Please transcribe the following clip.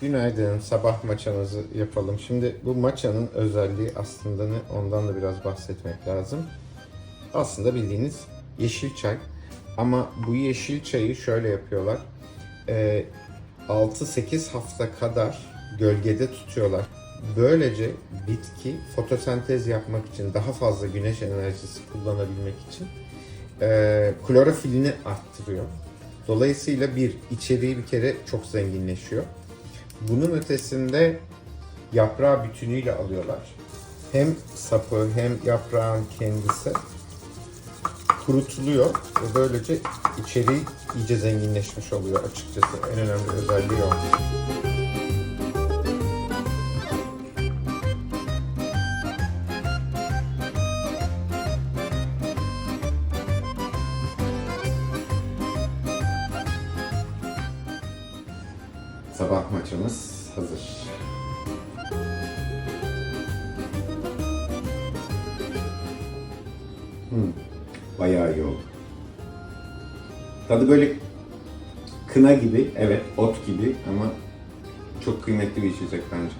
Günaydın. Sabah maçamızı yapalım. Şimdi bu maçanın özelliği aslında ne? Ondan da biraz bahsetmek lazım. Aslında bildiğiniz yeşil çay. Ama bu yeşil çayı şöyle yapıyorlar. Ee, 6-8 hafta kadar gölgede tutuyorlar. Böylece bitki fotosentez yapmak için daha fazla güneş enerjisi kullanabilmek için e, klorofilini arttırıyor. Dolayısıyla bir içeriği bir kere çok zenginleşiyor. Bunun ötesinde yaprağı bütünüyle alıyorlar. Hem sapı hem yaprağın kendisi kurutuluyor ve böylece içeriği iyice zenginleşmiş oluyor açıkçası. En önemli özelliği o. Sabah maçımız hazır. Hmm, bayağı iyi oldu. Tadı böyle kına gibi, evet ot gibi ama çok kıymetli bir içecek bence.